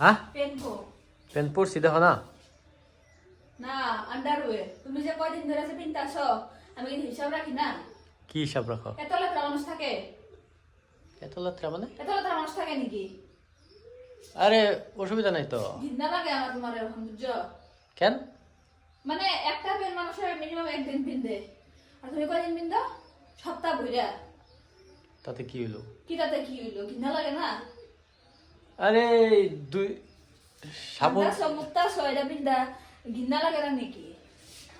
হ্যাঁ প্যান্ট পরছি না তুমি যে কয়দিন ধরে যে পিনতাছ আমি কিন্তু হিসাব রাখি না কি হিসাব রাখো এত লেত্রা মানুষ থাকে এত লাত্রা মানে এত লেত্রা মানুষ থাকে নাকি আরে অসুবিধা নাই তো ঘৃণা লাগে আমার তোমার এরকম বুঝছ কেন মানে একটা পেন মানুষের মিনিমাম একদিন পিনদে আর তুমি কয়দিন পিনদ সপ্তাহ ভইরা তাতে কি হলো কি তাতে কি হইল ঘৃণা লাগে না আরে দুই সাবন মুক্তাছ এটা পিন্দা ঘৃণা লাগে না নাকি?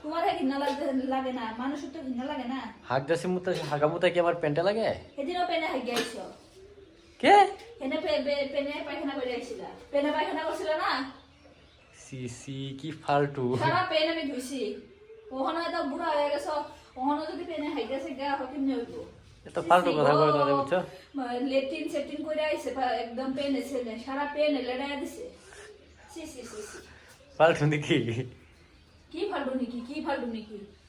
তোমার ঘৃণা লাগে লাগে না মানুষের তো ঘৃণা লাগে না। হাক দাসি মুতা হাগা মুতা কি আমার প্যান্টে লাগে? সেদিনও পেনে হাই গেছ কে? এনে পেনে পায়খানা করে আইছিলা। পেনে পায়খানা করছিল না? সি সি কি ফালতু। সারা পেন আমি ধুইছি। ওখানে তো বুড়া হয়ে গেছ ওখানে যদি পেনে হাইগা সেগা হকিম হইব? এত ফালতু কথা কই না বুঝছ? লেট্রিন সেট্রিন করে আইছে একদম পেন এসে সারা পেন লেড়াই দিছে। সি সি সি সি। ফালতু নাকি? কি ফাল্টু নাকি কি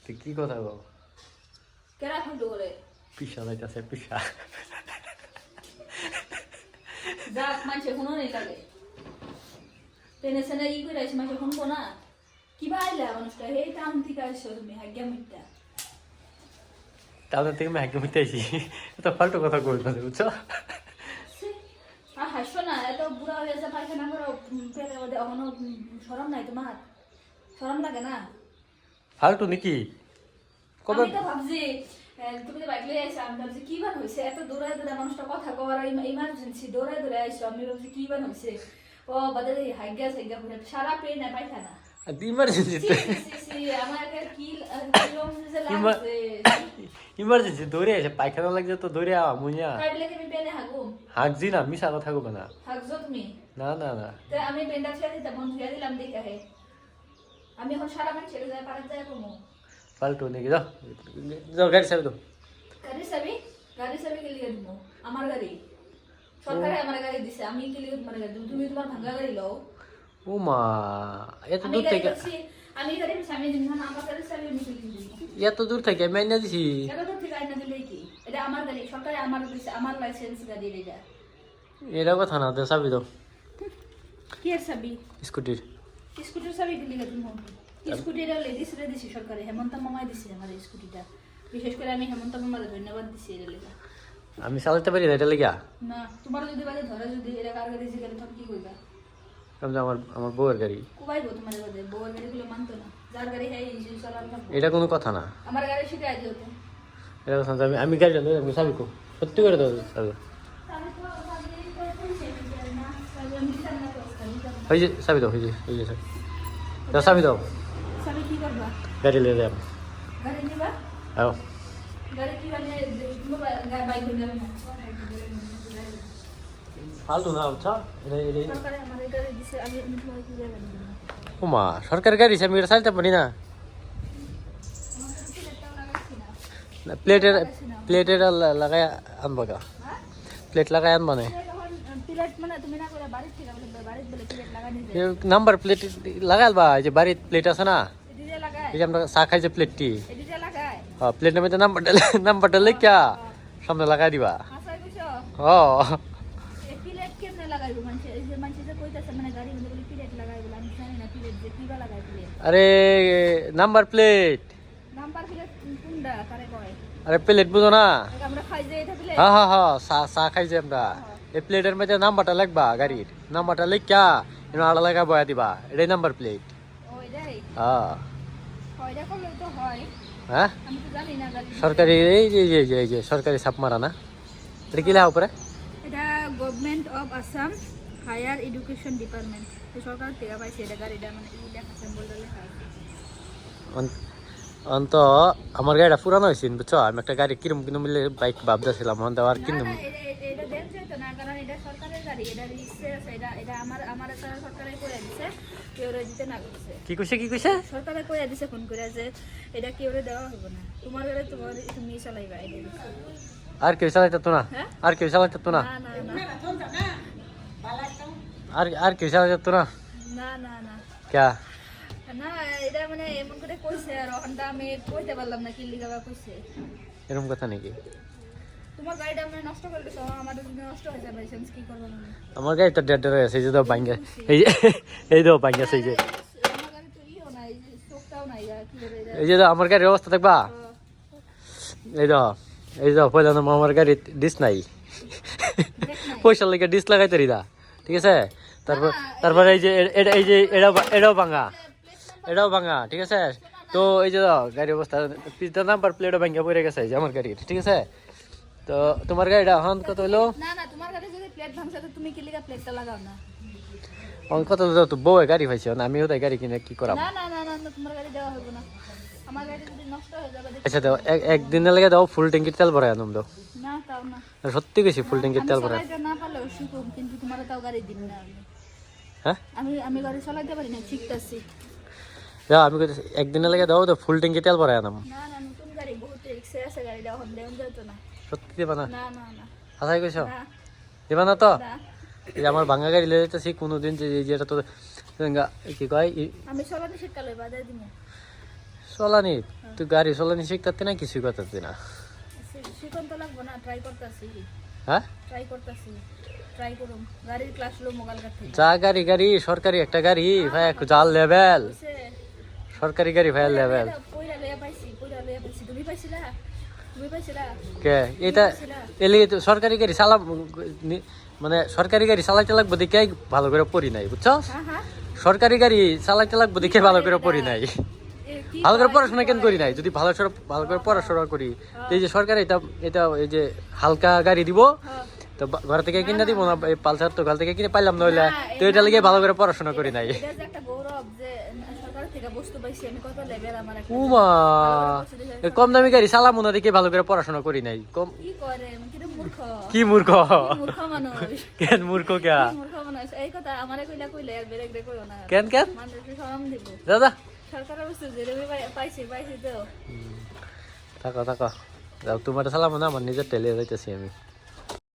তুই কি কথা বল? কেরা যাক কোনো নেই লাগে পেনে ই আইছে মানুষটা? এই টাউন থেকে আইছো তুমি হাগ্যা মিটটা তাহলে থেকে আমি একদম মিটাইছি এত ফালতু কথা কই না বুঝছ? হাসো না এত বুড়া হয়ে গেছে পায়খানা করো পেটে ওদের এখনও উম, নাই তোমার। লাগে না। ফালতু নাকি? কবে আমি তো ভাবছি তুমি তো বাইক লয়ে আইছো আমি ভাবছি কি বান হয়েছে এত দৌড়ায় দৌড়ায় মানুষটা কথা কওয়ার ইমার্জেন্সি দৌড়ায় দৌড়ায় আইছো আমি ভাবছি কি বান হয়েছে ও বাদে হাইগা পুরো সারা পেন না পায়খানা। ইমার্জেন্সি ইমার্জেন্সি দৌড়ে আছে পায়খানা লাগছে তো দৌড়ে আওয়া মুইয়া। হাগুম? না মিশা কথা কবে না। না না না। আমি পেনটা ছেড়ে দিতাম মন ধুয়ে দিলাম দেখে আমি এখন সারা মান ছেড়ে যায় পারা যায় কমো ফালতু নাকি যাও। যাও গাড়ি চাবি দাও। গাড়ি চাবি গাড়ি চাবি কে দিব আমার গাড়ি। সরকারে আমার গাড়ি দিছে আমি কি লিখে তোমার গাড়ি তুমি তোমার ভাঙা গাড়ি লও। ও মা এত দূর থেকে এত দূর থেকে আমি দিছি। এটা তো দিলে। কথা না চাবি চাবি? স্কুটির। স্কুটির চাবি দিব স্কুটিটা লেডিস রে দিছি সরকারে হেমন্ত মামাই দিছে আমার স্কুটিটা। বিশেষ করে আমি হেমন্ত মামারে ধন্যবাদ দিছি এটা লেখা আমি চালাতে পারি না এটা লেগা? না তোমার যদি বাজে ধরে যদি এটা কার গাড়ি জিজ্ঞাসা তখন কি করবা তো আমার আমার বউয়ের গাড়ি। কুবাইবো তোমার বাজে বউয়ের গাড়িগুলো মানতো না। যার গাড়ি হ্যাঁ এই চালান এটা কোনো কথা না। আমার গাড়ি শিখাই দিও তো এটা কথা আমি আমি গাড়ি চালাই আমি চাবি কো সত্যি করে দাও চাবি। হয়ে যে চাবি দাও হয়ে যে হয়ে গেছে দাও চাবি দাও। সাবি কি করবা? গাড়ি গাড়ি নিবা? গাড়ি কি মানে বাইক হয়ে যাবে ফালতু না এটা এটা সরকারে গাড়ি আমি এটা চালাতে পারি না। প্লেটের প্লেটের লাগাই আনব গা। প্লেট লাগাই আনব না। প্লেট মানে না প্লেট নাম্বার প্লেট লাগালবা এই যে বাড়ির প্লেট আছে না? এই যে আমরা চা খাই যে প্লেটটি। লাগায়। প্লেটের মধ্যে নাম্বারটা নাম্বারটা লেখা সামনে লাগাই দিবা। কইছো ও এই প্লেট কেমনে লাগাইবো মানুষে এই যে মানুষে যে কইতাছে মানে গাড়ি মধ্যে বলে প্লেট লাগাই বলে আমি জানি না প্লেট যে কিবা লাগাই প্লেট আরে নাম্বার প্লেট। নাম্বার প্লেট কোনটা? কারে কয়। আরে প্লেট বুঝো না। হ্যাঁ হ্যাঁ হ্যাঁ চা চা খাই যে আমরা। এই প্লেটের মধ্যে নাম্বারটা লিখবা গাড়ির। নাম্বারটা লিখা এনে আড়া লাগা বয়া দিবা। এটাই নাম্বার প্লেট। হ্যাঁ হয়। হ্যাঁ আমি তো জানি না সরকারি এই যে এই যে- এই যে এই যে সরকারি ছাপ মারা না? এটা কি লেখা উপরে? এটা government of Assam higher education department সরকার থেকে পাইছে এটা গাড়িটা মানে লেখা সিম্বলটা লেখা অন্ত আমার গাড়িটা পুরানো হয়েছে বুঝছ? আমি একটা গাড়ি কিরম কিনু মিলে বাইক ভাবতেছিলাম অন্ত আর করছে। কি কইছে কি কইছে? সরকারে কইরা দিছে ফোন করে যে এটা কেউ রে দেওয়া হবে না? তোমার গাড়ি তোমার তুমি চালাইবা আর কেউ চালাইতে না? হ্যাঁ? আর কেউ চালাইতে না। আর আর কেউ চালাইতে তো না? না না না। ক্যা? না এটা মানে এমন করে কইছে আর ওখানটা আমি কইতে পারলাম না কি লিগাবা কইছে। এরকম কথা নাকি? তোমার গাড়িটা আমি নষ্ট করে দিছো আমাদের যদি নষ্ট হয়ে যাবে লাইসেন্স কি করব আমি আমার গাড়ি তো ডেড হয়ে আছে এই যে তো ভাঙ্গে। এই যে এই তো ভাঙ্গে এই যে। আমার গাড়ি তো ইও নাই চোখটাও নাই কি করে এই যে তো আমার গাড়ির অবস্থা দেখবা? এই তো এই তো পয়লা আমার গাড়ির ডিস নাই। পয়সার লেগে ডিস লাগাইতে রিদা ঠিক আছে? তারপর তারপরে এই যে এটা এই যে এটাও এটাও ভাঙা। এটাও ভাঙা ঠিক আছে? তো এই যে গাড়ির অবস্থা। পিছটা নাম্বার প্লেটও ভাঙ্গা পড়ে গেছে এই যে আমার গাড়ির ঠিক আছে? তো তোমার গাড়িটা এখন কত হলো না না তোমার গাড়ি যদি প্লেট ভাঙছে তো তুমি কি লিগা প্লেটটা লাগাও না? এখন কত তো বউ গাড়ি পাইছে না আমিও তাই গাড়ি কিনে কি করাম? না না না না না, তোমার গাড়ি দেওয়া হবে না। আমার গাড়ি যদি নষ্ট হয়ে যাবে আচ্ছা দাও এক- একদিনের লেগে দাও ফুল ট্যাঙ্কির তেল ভরাই আনন্দ সত্যি গেছি ফুল ট্যাঙ্কির তেল চালাইতে না পারলেও শিখুম কিন্তু তোমার তাও গাড়ি দিন না হ্যাঁ? আমি আমি গাড়ি চালাইতে পারি না শিখতেছি যাও আমি একদিনের লেগে দাও তো ফুল ট্যাঙ্কি তেল ভরাই আনাম। না না নতুন গাড়ি বহুত রিক্সে আছে গাড়িটা এখন দেওয়া যেত না। সত্যি দেবা না? না না না। আশাই কইছ? দেবা না তো? এই আমার ভাঙা গাড়ি লয়ে যেতেছি কোনোদিন যে যেটা তো গা- কি কয় আমি চলাতে শিখতে বাজার দিব চলানি? তুই গাড়ি চলানি শিখতে না কিছুই করতে না? শিখন তো লাগবো না ট্রাই করতেছি। হ্যাঁ? ট্রাই করতেছি ট্রাই করুম। গাড়ির ক্লাস লো মোবাইল কাছে যা গাড়ি গাড়ি সরকারি একটা গাড়ি ভাই একটু জাল লেভেল। সরকারি গাড়ি ভাই লেভেল। পয়লা লইয়া পাইছি পয়লা লইয়া পাইছি। তুমি পাইছিলা? তুমি পাইছিলা? কে? এটা এলি সরকারি গাড়ি চালাম নি- মানে সরকারি গাড়ি চালাইতে লাগবো দেখে ভালো করে পড়ি নাই বুঝছ হ্যাঁ হ্যাঁ। সরকারি গাড়ি চালাইতে লাগবো দেখে ভালো করে পড়ি নাই। ভালো করে পড়াশোনা কেন করি নাই? যদি ভালো ভালো করে পড়াশোনা করি তো এই যে সরকার এটা এটা এই যে হালকা গাড়ি দিব। তো ঘর থেকে কিনে দিব না এই পালসার তো ঘর থেকে কিনে পাইলাম না, তো এটা লেগে ভালো করে পড়াশোনা করি নাই। উমা কম দামি গাড়ি চালামো না দেখে ভালো করে পড়াশোনা করি নাই। কম কি মূর্খ। কেন মূর্খ কেন কেন? দাদা থাকো থাকো। যাও তোমার সালাম না আমার নিজের টেলে যাইতেছি আমি।